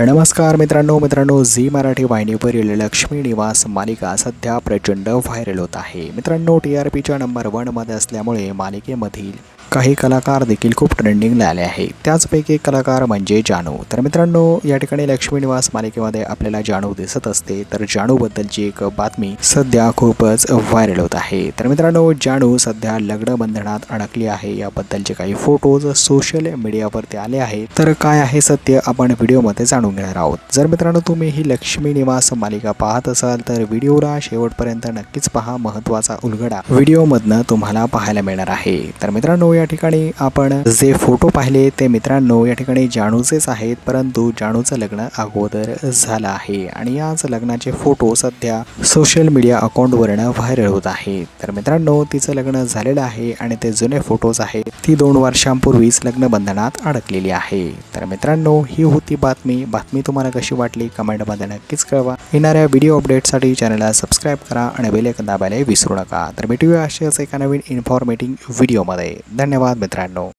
नमस्कार मित्रांनो मित्रांनो झी मराठी वाहिनीवरील लक्ष्मी निवास मालिका सध्या प्रचंड व्हायरल होत आहे. मित्रांनो टी आर पीच्या नंबर वनमध्ये असल्यामुळे मालिकेमधील काही कलाकार देखील खूप ट्रेंडिंगला आले आहे. त्याचपैकी एक कलाकार म्हणजे जानू. तर मित्रांनो या ठिकाणी लक्ष्मी निवास मालिकेमध्ये आपल्याला जानू दिसत असते. तर जानूबद्दलची एक बातमी सध्या खूपच व्हायरल होत आहे. तर मित्रांनो जानू सध्या लग्न बंधनात अडकली आहे. याबद्दलचे काही फोटोज सोशल मीडियावरती आले आहेत तर काय आहे सत्य आपण व्हिडिओमध्ये जाणून घेणार आहोत. जर मित्रांनो तुम्ही ही लक्ष्मी निवास मालिका पाहत असाल तर व्हिडिओला शेवटपर्यंत नक्कीच पहा. महत्त्वाचा उलगडा व्हिडिओमधनं तुम्हाला पाहायला मिळणार आहे. तर मित्रांनो या ठिकाणी आपण जे फोटो पाहिले ते मित्रांनो या ठिकाणी जाणूचेच आहेत परंतु जाणूचं लग्न अगोदर झालं आहे. आणि याच लग्नाचे फोटो सध्या सोशल मीडिया अकाउंटवरनं व्हायरल होत आहे. तर मित्रांनो तिचं लग्न झालेलं आहे आणि ते जुने फोटोज आहेत ती दोन वर्षांपूर्वीच लग्न बंधनात अडकलेली आहे. तर मित्रांनो ही होती बातमी. बातमी तुम्हाला कशी वाटली कमेंटमध्ये नक्कीच कळवा. येणाऱ्या व्हिडिओ अपडेटसाठी चॅनलला सबस्क्राईब करा आणि बेलेकन दाबायला विसरू नका. तर भेटूया अशाच एका नवीन इन्फॉर्मेटिव्ह व्हिडिओमध्ये धन्यवाद मित्रांनो.